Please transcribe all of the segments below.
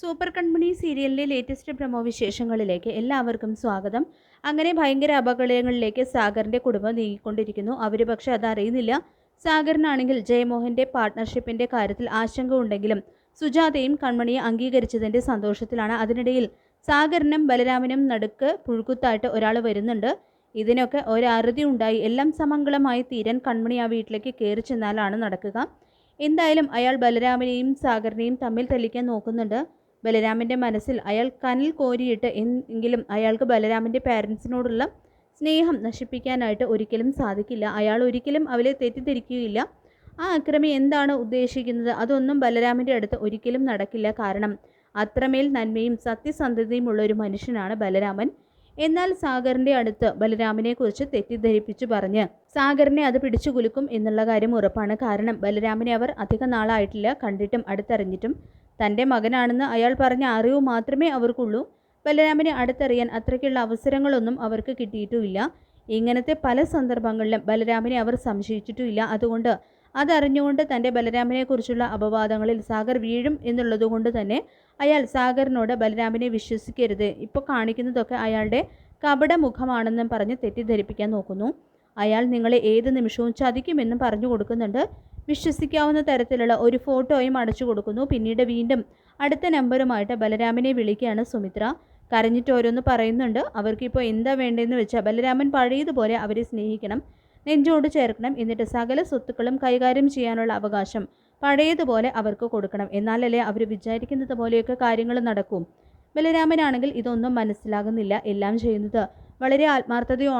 Super കൺമണി സീരിയലിലെ latest promo വിശേഷങ്ങളിലേക്ക് എല്ലാവർക്കും സ്വാഗതം. അങ്ങനെ ഭയങ്കര അപകടങ്ങളിലേക്ക് സാഗറിന്റെ കുടുംബം നീങ്ങിക്കൊണ്ടിരിക്കുന്നു. അവർ പക്ഷെ അതറിയുന്നില്ല. സാഗറിനാണെങ്കിൽ ജയമോഹന്റെ പാർട്ട്ണർഷിപ്പിന്റെ കാര്യത്തിൽ ആശങ്ക ഉണ്ടെങ്കിലും സുജാതയും കൺമണിയെ അംഗീകരിച്ചതിന്റെ സന്തോഷത്തിലാണ്. അതിനിടയിൽ സാഗറിനും ബലരാമനും നടുക്ക് പുഴുക്കുത്തായിട്ട് ഒരാൾ വരുന്നുണ്ട്. ഇതിനൊക്കെ ഒരറുതി ഉണ്ടായി. എല്ലാം സമംഗളമായി തീരാൻ കൺമണി ആ വീട്ടിലേക്ക് കയറി ചെന്നാലാണ് നടക്കുക. എന്തായാലും അയാൾ ബലരാമനെയും സാഗറിനെയും തമ്മിൽ തെളിക്കാൻ നോക്കുന്നുണ്ട്. ബലരാമന്റെ മനസ്സിൽ അയാൾ കനിൽ കോരിയിട്ട് എങ്കിലും അയാൾക്ക് ബലരാമന്റെ പാരൻസിനോടുള്ള സ്നേഹം നശിപ്പിക്കാനായിട്ട് ഒരിക്കലും സാധിക്കില്ല. അയാൾ ഒരിക്കലും അവരെ തെറ്റിദ്ധരിക്കുകയില്ല. ആ അക്രമി എന്താണ് ഉദ്ദേശിക്കുന്നത്? അതൊന്നും ബലരാമന്റെ അടുത്ത് ഒരിക്കലും നടക്കില്ല. കാരണം അത്രമേൽ നന്മയും സത്യസന്ധതയും ഉള്ള ഒരു മനുഷ്യനാണ് ബലരാമൻ. എന്നാൽ സാഗറിന്റെ അടുത്ത് ബലരാമിനെക്കുറിച്ച് തെറ്റിദ്ധരിപ്പിച്ചു പറഞ്ഞ് സാഗറിനെ അത് പിടിച്ചു കുലുക്കും എന്നുള്ള കാര്യം ഉറപ്പാണ്. കാരണം ബലരാമനെ അവർ അധിക നാളായിട്ടില്ല. കണ്ടിട്ടും അടുത്തറിഞ്ഞിട്ടും തന്റെ മകനാണെന്ന് അയാൾ പറഞ്ഞ അറിവ് മാത്രമേ അവർക്കുള്ളൂ. ബലരാമനെ അടുത്തറിയാൻ അത്രയ്ക്കുള്ള അവസരങ്ങളൊന്നും അവർക്ക് കിട്ടിയിട്ടുമില്ല. ഇങ്ങനത്തെ പല സന്ദർഭങ്ങളിലും ബലരാമനെ അവർ സംശയിച്ചിട്ടുമില്ല. അതുകൊണ്ട് അതറിഞ്ഞുകൊണ്ട് തന്റെ ബലരാമനെക്കുറിച്ചുള്ള അപവാദങ്ങളിൽ സാഗർ വീഴും എന്നുള്ളതുകൊണ്ട് തന്നെ അയാൾ സാഗറിനോട് ബലരാമനെ വിശ്വസിക്കരുത്. ഇപ്പോൾ കാണിക്കുന്നതൊക്കെ അയാളുടെ കപട മുഖമാണെന്നും പറഞ്ഞ് തെറ്റിദ്ധരിപ്പിക്കാൻ നോക്കുന്നു. അയാൾ നിങ്ങളെ ഏത് നിമിഷവും ചതിക്കുമെന്നും പറഞ്ഞു കൊടുക്കുന്നുണ്ട്. വിശ്വസിക്കാവുന്ന തരത്തിലുള്ള ഒരു ഫോട്ടോയും അടച്ചു കൊടുക്കുന്നു. പിന്നീട് വീണ്ടും അടുത്ത നമ്പറുമായിട്ട് ബലരാമനെ വിളിക്കുകയാണ് സുമിത്ര. കരഞ്ഞിട്ട് ഓരോന്ന് പറയുന്നുണ്ട്. അവർക്കിപ്പോൾ എന്താ വേണ്ടതെന്ന് വെച്ചാൽ ബലരാമൻ പഴയതുപോലെ അവരെ സ്നേഹിക്കണം നെഞ്ചോട് ചേർക്കണം എന്നിട്ട് സകല സ്വത്തുക്കളും കൈകാര്യം ചെയ്യാനുള്ള അവകാശം പഴയതുപോലെ അവർക്ക് കൊടുക്കണം. എന്നാലല്ലേ അവർ വിചാരിക്കുന്നത് പോലെയൊക്കെ കാര്യങ്ങൾ നടക്കും. ബലരാമനാണെങ്കിൽ ഇതൊന്നും മനസ്സിലാകുന്നില്ല. എല്ലാം ചെയ്യുന്നത് വളരെ ആത്മാർത്ഥതയോ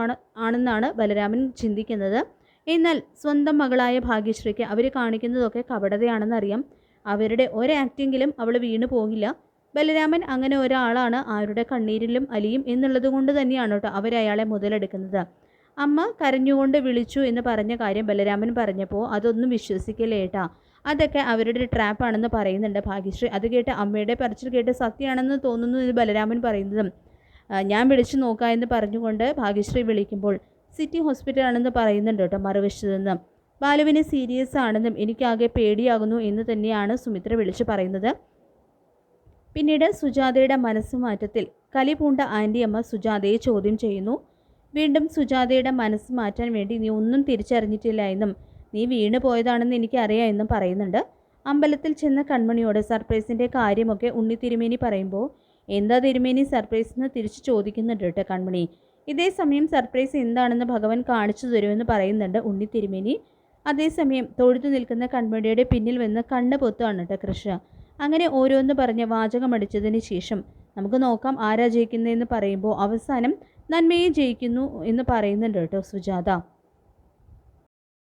ആണെന്നാണ് ബലരാമൻ ചിന്തിക്കുന്നത്. എന്നാൽ സ്വന്തം മകളായ ഭാഗ്യശ്രീക്ക് അവർ കാണിക്കുന്നതൊക്കെ കപടതയാണെന്നറിയാം. അവരുടെ ഒരു ആക്ടിങ്ങിലും അവൾ വീണു പോകില്ല. ബലരാമൻ അങ്ങനെ ഒരാളാണ് ആരുടെ കണ്ണീരിലും അലിയും എന്നുള്ളത് കൊണ്ട് തന്നെയാണ് കേട്ടോ അവരയാളെ മുതലെടുക്കുന്നത്. അമ്മ കരഞ്ഞുകൊണ്ട് വിളിച്ചു എന്ന് പറഞ്ഞ കാര്യം ബലരാമൻ പറഞ്ഞപ്പോൾ അതൊന്നും വിശ്വസിക്കലേട്ടാ അതൊക്കെ അവരുടെ ട്രാപ്പാണെന്ന് പറയുന്നുണ്ട് ഭാഗ്യശ്രീ. അത് കേട്ട് അമ്മയുടെ പറച്ചിൽ കേട്ട് സത്യമാണെന്ന് തോന്നുന്നു എന്ന് ബലരാമൻ പറയുന്നതും. ഞാൻ വിളിച്ചു നോക്കാം എന്ന് പറഞ്ഞുകൊണ്ട് ഭാഗ്യശ്രീ വിളിക്കുമ്പോൾ സിറ്റി ഹോസ്പിറ്റൽ ആണെന്ന് പറയുന്നുണ്ട് കേട്ടോ മറുവശത്ത് നിന്ന്. ബാലുവിന് സീരിയസ് ആണെന്നും എനിക്കാകെ പേടിയാകുന്നു എന്ന് തന്നെയാണ് സുമിത്ര വിളിച്ചു പറയുന്നത്. പിന്നീട് സുജാതയുടെ മനസ്സ് മാറ്റത്തിൽ കലി പൂണ്ട ആന്റിയമ്മ സുജാതയെ ചോദ്യം ചെയ്യുന്നു. വീണ്ടും സുജാതയുടെ മനസ്സ് മാറ്റാൻ വേണ്ടി നീ ഒന്നും തിരിച്ചറിഞ്ഞിട്ടില്ല എന്നും നീ വീണു പോയതാണെന്ന് എനിക്കറിയാം എന്നും പറയുന്നുണ്ട്. അമ്പലത്തിൽ ചെന്ന കൺമണിയോട് സർപ്രൈസിന്റെ കാര്യമൊക്കെ ഉണ്ണി തിരുമേനി പറയുമ്പോൾ എന്താ തിരുമേനി സർപ്രൈസ് എന്ന് തിരിച്ചു ചോദിക്കുന്നുണ്ട് കേട്ടോ കൺമണി. ഇതേ സമയം സർപ്രൈസ് എന്താണെന്ന് ഭഗവാൻ കാണിച്ചു തരുമെന്ന് പറയുന്നുണ്ട് ഉണ്ണി തിരുമേനി അതേസമയം തൊഴുതു നിൽക്കുന്ന കൺമണിയുടെ പിന്നിൽ വന്ന് കണ്ണ് പൊത്തുവാണ് കേട്ടോ കൃഷ്ണ. അങ്ങനെ ഓരോന്ന് പറഞ്ഞ് വാചകമടിച്ചതിന് ശേഷം നമുക്ക് നോക്കാം ആരാ ജയിക്കുന്നതെന്ന് പറയുമ്പോൾ അവസാനം നന്മയെ ജയിക്കുന്നു എന്ന് പറയുന്നുണ്ട് കേട്ടോ സുജാത.